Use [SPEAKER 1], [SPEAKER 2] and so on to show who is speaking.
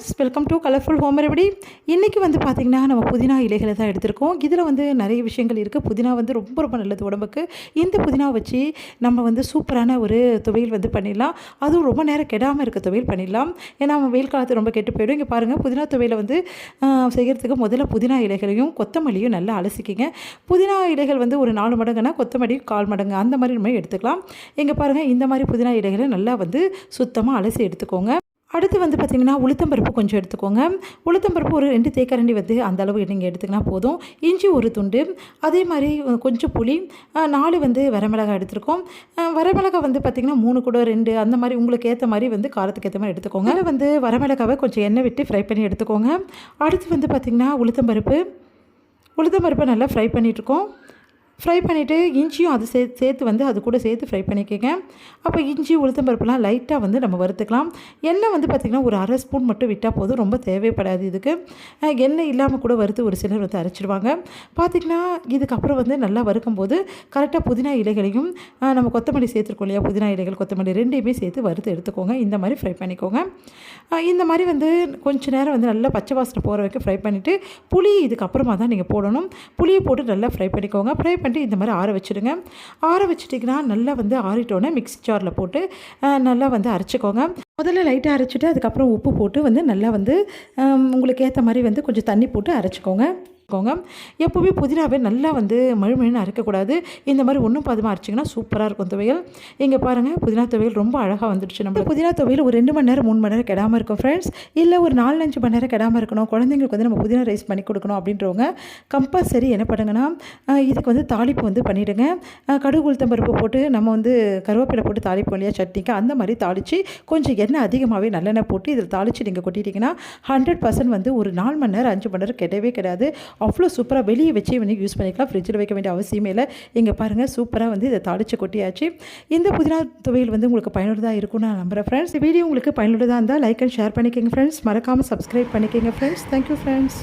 [SPEAKER 1] Friends welcome to colourful home remedy இன்றைக்கி வந்து பார்த்திங்கன்னா நம்ம புதினா இலைகளை தான் எடுத்திருக்கோம். இதில் வந்து நிறைய விஷயங்கள் இருக்குது புதினா வந்து ரொம்ப ரொம்ப நல்லது உடம்புக்கு. இந்த புதினா வச்சு நம்ம வந்து சூப்பரான ஒரு துவையல் வந்து பண்ணிடலாம். அதுவும் ரொம்ப நேரம் கெடாமல் இருக்க துவையல் பண்ணிடலாம். ஏன்னா நம்ம வெயில் காலத்து ரொம்ப கெட்டு போயிடும். இங்கே பாருங்கள் புதினா துவையில் வந்து செய்கிறதுக்கு முதல்ல புதினா இலைகளையும் கொத்தமல்லியும் நல்லா அலசிக்கிங்க. புதினா இலைகள் வந்து ஒரு நாலு மடங்குனா கொத்தமல்லி கால் மடங்கு. அந்த மாதிரி நம்ம எடுத்துக்கலாம். இங்கே பாருங்கள் இந்த மாதிரி புதினா இலைகளை நல்லா வந்து சுத்தமாக அலசி எடுத்துக்கோங்க. அடுத்து வந்து பார்த்திங்கன்னா உளுத்தம்பருப்பு கொஞ்சம் எடுத்துக்கோங்க. உளுத்தம்பருப்பு ஒரு ரெண்டு தேக்கரண்டி வந்து அந்த அளவு நீங்கள் எடுத்துக்கினா போதும். இஞ்சி ஒரு துண்டு அதே மாதிரி கொஞ்சம் புளி நாலு வந்து வரமிளகாய் எடுத்திருக்கோம். வரமிளகாய் வந்து பார்த்திங்கன்னா மூணு கூட ரெண்டு அந்த மாதிரி உங்களுக்கு ஏற்ற மாதிரி வந்து காரத்துக்கு ஏற்ற மாதிரி எடுத்துக்கோங்க. அதில் வந்து வரமிளகாவை கொஞ்சம் எண்ணெய் விட்டு ஃப்ரை பண்ணி எடுத்துக்கோங்க. அடுத்து வந்து பார்த்திங்கன்னா உளுத்தம்பருப்பு உளுத்தம்பருப்பை நல்லா ஃப்ரை பண்ணிகிட்ருக்கோம் ஃப்ரை பண்ணிவிட்டு இஞ்சியும் அது சே சேர்த்து வந்து அது கூட சேர்த்து ஃப்ரை பண்ணிக்கோங்க. அப்போ இஞ்சி உளுத்தம்பருப்புலாம் லைட்டாக வந்து நம்ம வறுத்துக்கலாம். எண்ணெய் வந்து பார்த்திங்கன்னா ஒரு அரை ஸ்பூன் மட்டும் விட்டால் போதும். ரொம்ப தேவைப்படாது இதுக்கு. எண்ணெய் இல்லாமல் கூட வறுத்து ஒரு சிலர் வந்து அரைச்சிடுவாங்க பார்த்திங்கன்னா இதுக்கப்புறம் வந்து நல்லா வறுக்கும் போது கரெக்டாக புதினா இலைகளையும் நம்ம கொத்தமல்லி சேர்த்துருக்கோம் இல்லையா? புதினா இலைகள் கொத்தமல்லி ரெண்டையுமே சேர்த்து வறுத்து எடுத்துக்கோங்க. இந்த மாதிரி ஃப்ரை பண்ணிக்கோங்க. இந்த மாதிரி வந்து கொஞ்ச நேரம் வந்து நல்லா பச்சை வாசனை போகிற வரைக்கும் ஃப்ரை பண்ணிவிட்டு புளி இதுக்கப்புறமா தான் நீங்கள் போடணும். புளியை போட்டு நல்லா ஃப்ரை பண்ணிக்கோங்க. ஃப்ரை பண்ணி பண்ணிட்டு இந்த மாதிரி ஆற வச்சுடுங்க ஆற வச்சுட்டிங்கன்னா நல்லா வந்து ஆறிட்டோன்னே மிக்ஸி ஜாரில் போட்டு நல்லா வந்து அரைச்சிக்கோங்க. முதல்ல லைட்டாக அரைச்சிட்டு அதுக்கப்புறம் உப்பு போட்டு வந்து நல்லா வந்து உங்களுக்கு ஏற்ற மாதிரி வந்து கொஞ்சம் தண்ணி போட்டு அரைச்சிக்கோங்க. வச்சுக்கோங்க. எப்போவுமே புதினாவே நல்லா வந்து மழுமழுன்னு அரைக்கக்கூடாது. இந்த மாதிரி ஒன்றும் பதமாக அரைச்சிங்கன்னா சூப்பராக இருக்கும் துவையல். இங்கே பாருங்கள் புதினா துவையல் ரொம்ப அழகாக வந்துடுச்சு நம்ம புதினா துவையல் ஒரு ரெண்டு மணி நேரம் மூணு மணி நேரம் கிடாமல் இருக்கும் ஃப்ரெண்ட்ஸ் இல்லை ஒரு நாலு அஞ்சு மணி நேரம் கிடாமல் இருக்கணும். குழந்தைங்களுக்கு வந்து நம்ம புதினா ரைஸ் பண்ணி கொடுக்கணும் அப்படின்றவங்க கம்பல்சரி என்ன பண்ணுங்கன்னா இதுக்கு வந்து தாளிப்பு வந்து பண்ணிவிடுங்க கடுகு உளுத்தம் பருப்பு போட்டு நம்ம வந்து கருவேப்பிலை போட்டு தாளிப்பு இல்லையா சட்னிக்கு. அந்த மாதிரி தாளித்து கொஞ்சம் எண்ணெய் அதிகமாகவே நல்லெண்ணெய் போட்டு இதில் தாளித்து நீங்கள் கொட்டிட்டீங்கன்னா ஹண்ட்ரட் பர்சன்ட் வந்து ஒரு நாலு மணி நேரம் அஞ்சு மணி நேரம் கிடையவே கிடையாது அவ்வளோ சூப்பராக வெளியே வச்சு வந்து யூஸ் பண்ணிக்கலாம். ஃப்ரிட்ஜில் வைக்க வேண்டிய அவசியமே இல்லை. இங்கே பாருங்கள் சூப்பராக வந்து இதை தாளித்து கொட்டியாச்சு. இந்த புதினா துவையல் வந்து உங்களுக்கு பயனுள்ளதாக இருக்கும்னு நான் நம்புகிறேன் ஃப்ரெண்ட்ஸ் வீடியோ உங்களுக்கு பயனுள்ளதாக இருந்தால் லைக் அண்ட் ஷேர் பண்ணிக்கோங்க ஃப்ரெண்ட்ஸ் மறக்காமல் சப்ஸ்கிரைப் பண்ணிக்கோங்க ஃப்ரெண்ட்ஸ் தேங்க்யூ ஃப்ரெண்ட்ஸ்